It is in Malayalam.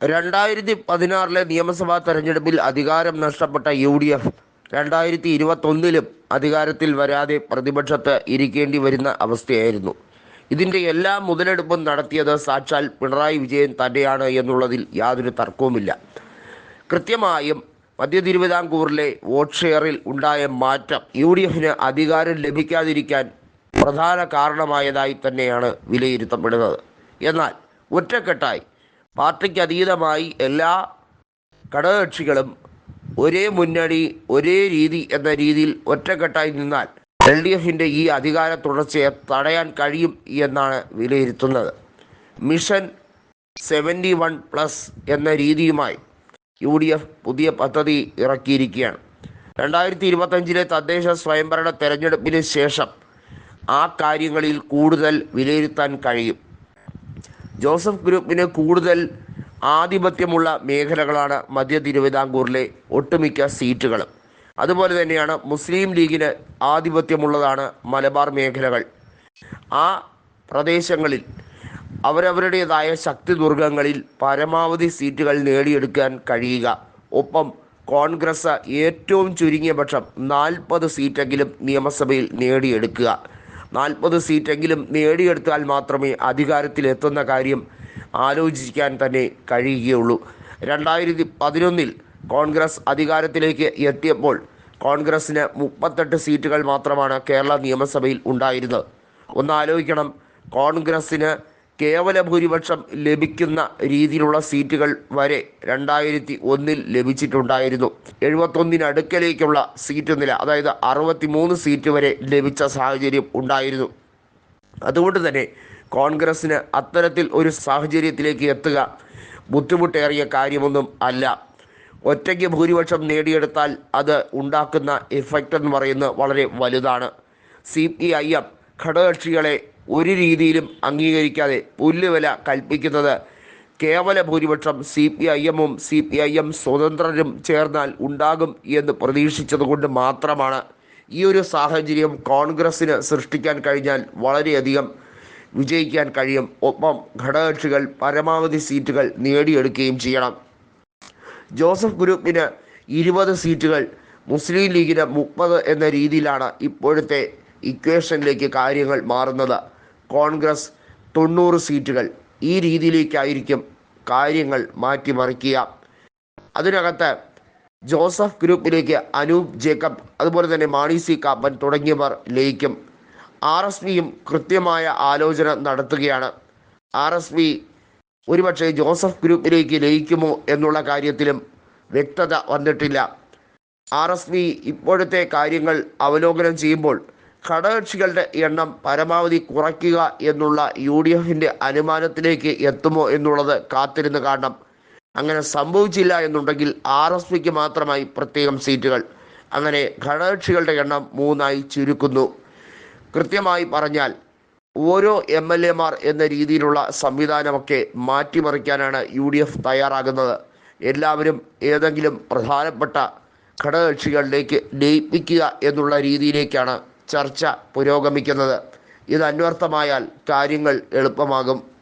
രണ്ടായിരത്തി പതിനാറിലെ നിയമസഭാ തെരഞ്ഞെടുപ്പിൽ അധികാരം നഷ്ടപ്പെട്ട യു ഡി എഫ് രണ്ടായിരത്തി ഇരുപത്തൊന്നിലും അധികാരത്തിൽ വരാതെ പ്രതിപക്ഷത്ത് ഇരിക്കേണ്ടി വരുന്ന അവസ്ഥയായിരുന്നു. ഇതിന്റെ എല്ലാ മുതലെടുപ്പും നടത്തിയത് സാക്ഷാൽ പിണറായി വിജയൻ തന്നെയാണ് എന്നുള്ളതിൽ യാതൊരു തർക്കവുമില്ല. കൃത്യമായും മധ്യ തിരുവിതാംകൂറിലെ വോട്ട് ഷെയറിൽ ഉണ്ടായ മാറ്റം യു ഡി എഫിന് അധികാരം ലഭിക്കാതിരിക്കാൻ പ്രധാന കാരണമായതായി തന്നെയാണ് വിലയിരുത്തപ്പെടുന്നത്. എന്നാൽ ഒറ്റക്കെട്ടായി പാർട്ടിക്ക് അതീതമായി എല്ലാ ഘടകകക്ഷികളും ഒരേ മുന്നണി ഒരേ രീതി എന്ന രീതിയിൽ ഒറ്റക്കെട്ടായി നിന്നാൽ എൽ ഡി എഫിന്റെ ഈ അധികാര തുടർച്ചയെ തടയാൻ കഴിയും എന്നാണ് വിലയിരുത്തുന്നത്. മിഷൻ സെവന്റി വൺ പ്ലസ് എന്ന രീതിയുമായി യു ഡി എഫ് പുതിയ പദ്ധതി ഇറക്കിയിരിക്കുകയാണ്. രണ്ടായിരത്തി ഇരുപത്തഞ്ചിലെ തദ്ദേശ സ്വയംഭരണ തെരഞ്ഞെടുപ്പിന് ശേഷം ആ കാര്യങ്ങളിൽ കൂടുതൽ വിലയിരുത്താൻ കഴിയും. ജോസഫ് ഗ്രൂപ്പിന് കൂടുതൽ ആധിപത്യമുള്ള മേഖലകളാണ് മധ്യ തിരുവിതാംകൂറിലെ ഒട്ടുമിക്ക സീറ്റുകളും. അതുപോലെ തന്നെയാണ് മുസ്ലിം ലീഗിന് ആധിപത്യമുള്ളതാണ് മലബാർ മേഖലകൾ. ആ പ്രദേശങ്ങളിൽ അവരവരുടേതായ ശക്തി ദുർഗങ്ങളിൽ പരമാവധി സീറ്റുകൾ നേടിയെടുക്കാൻ കഴിയുക. ഒപ്പം കോൺഗ്രസ് ഏറ്റവും ചുരുങ്ങിയ പക്ഷം നാൽപ്പത് സീറ്റെങ്കിലും നിയമസഭയിൽ നേടിയെടുക്കുക. നാൽപ്പത് സീറ്റെങ്കിലും നേടിയെടുത്താൽ മാത്രമേ അധികാരത്തിലെത്തുന്ന കാര്യം ആലോചിക്കാൻ തന്നെ കഴിയുകയുള്ളൂ. രണ്ടായിരത്തി പതിനൊന്നിൽ കോൺഗ്രസ് അധികാരത്തിലേക്ക് എത്തിയപ്പോൾ കോൺഗ്രസ്സിന് മുപ്പത്തെട്ട് സീറ്റുകൾ മാത്രമാണ് കേരള നിയമസഭയിൽ ഉണ്ടായിരുന്നത്. ഒന്ന് ആലോചിക്കണം കോൺഗ്രസ്സിന് കേവല ഭൂരിപക്ഷം ലഭിക്കുന്ന രീതിയിലുള്ള സീറ്റുകൾ വരെ രണ്ടായിരത്തി ഒന്നിൽ ലഭിച്ചിട്ടുണ്ടായിരുന്നു. എഴുപത്തൊന്നിനടുക്കലേക്കുള്ള സീറ്റ് നില അതായത് അറുപത്തിമൂന്ന് സീറ്റ് വരെ ലഭിച്ച സാഹചര്യം ഉണ്ടായിരുന്നു. അതുകൊണ്ട് തന്നെ കോൺഗ്രസ്സിന് അത്തരത്തിൽ ഒരു സാഹചര്യത്തിലേക്ക് എത്തുക ബുദ്ധിമുട്ടേറിയ കാര്യമൊന്നും അല്ല. ഒറ്റയ്ക്ക് ഭൂരിപക്ഷം നേടിയെടുത്താൽ അത് ഉണ്ടാക്കുന്ന എഫക്റ്റ് എന്ന് പറയുന്നത് വളരെ വലുതാണ്. സി പി ഐ എം ഘടകകക്ഷികളെ ഒരു രീതിയിലും അംഗീകരിക്കാതെ പുല്ലുവില കൽപ്പിക്കുന്നത്. കേവല ഭൂരിപക്ഷം സി പി ഐ എമ്മും സി പി ഐ എം സ്വതന്ത്രരും ചേർന്നാൽ ഉണ്ടാകും എന്ന് പ്രതീക്ഷിച്ചതുകൊണ്ട് മാത്രമാണ് ഈ ഒരു സാഹചര്യം കോൺഗ്രസ്സിന് സൃഷ്ടിക്കാൻ കഴിഞ്ഞാൽ വളരെയധികം വിജയിക്കാൻ കഴിയും. ഒപ്പം ഘടകകക്ഷികൾ പരമാവധി സീറ്റുകൾ നേടിയെടുക്കുകയും ചെയ്യണം. ജോസഫ് ഗ്രൂപ്പിന് ഇരുപത് സീറ്റുകൾ മുസ്ലിം ലീഗിന് മുപ്പത് എന്ന രീതിയിലാണ് ഇപ്പോഴത്തെ ഇക്വേഷനിലേക്ക് കാര്യങ്ങൾ മാറുന്നത്. കോൺഗ്രസ് തൊണ്ണൂറ് സീറ്റുകൾ ഈ രീതിയിലേക്കായിരിക്കും കാര്യങ്ങൾ മാറ്റിമറിക്കുക. അതിനകത്ത് ജോസഫ് ഗ്രൂപ്പിലേക്ക് അനൂപ് ജേക്കബ് അതുപോലെ തന്നെ മാണി സി കാപ്പൻ തുടങ്ങിയവർ ലയിക്കും. ആർ എസ് പിയും കൃത്യമായ ആലോചന നടത്തുകയാണ്. ആർ എസ് പി ഒരുപക്ഷെ ജോസഫ് ഗ്രൂപ്പിലേക്ക് ലയിക്കുമോ എന്നുള്ള കാര്യത്തിലും വ്യക്തത വന്നിട്ടില്ല. ആർ എസ് പി ഇപ്പോഴത്തെ കാര്യങ്ങൾ അവലോകനം ചെയ്യുമ്പോൾ ഘടകകക്ഷികളുടെ എണ്ണം പരമാവധി കുറയ്ക്കുക എന്നുള്ള യു ഡി എഫിന്റെ അനുമാനത്തിലേക്ക് എത്തുമോ എന്നുള്ളത് കാത്തിരുന്ന് കാണണം അങ്ങനെ സംഭവിച്ചില്ല എന്നുണ്ടെങ്കിൽ ആർ എസ് പിക്ക് മാത്രമായി പ്രത്യേകം സീറ്റുകൾ. അങ്ങനെ ഘടകകക്ഷികളുടെ എണ്ണം മൂന്നായി ചുരുക്കുന്നു. കൃത്യമായി പറഞ്ഞാൽ ഓരോ എം എൽ എമാർ എന്ന രീതിയിലുള്ള സംവിധാനമൊക്കെ മാറ്റിമറിക്കാനാണ് യു ഡി എഫ് തയ്യാറാകുന്നത്. എല്ലാവരും ഏതെങ്കിലും പ്രധാനപ്പെട്ട ഘടകകക്ഷികളിലേക്ക് ലയിപ്പിക്കുക എന്നുള്ള രീതിയിലേക്കാണ് ചർച്ച പുരോഗമിക്കുന്നത്. ഇത് അന്വർത്ഥമായാൽ കാര്യങ്ങൾ എളുപ്പമാകും.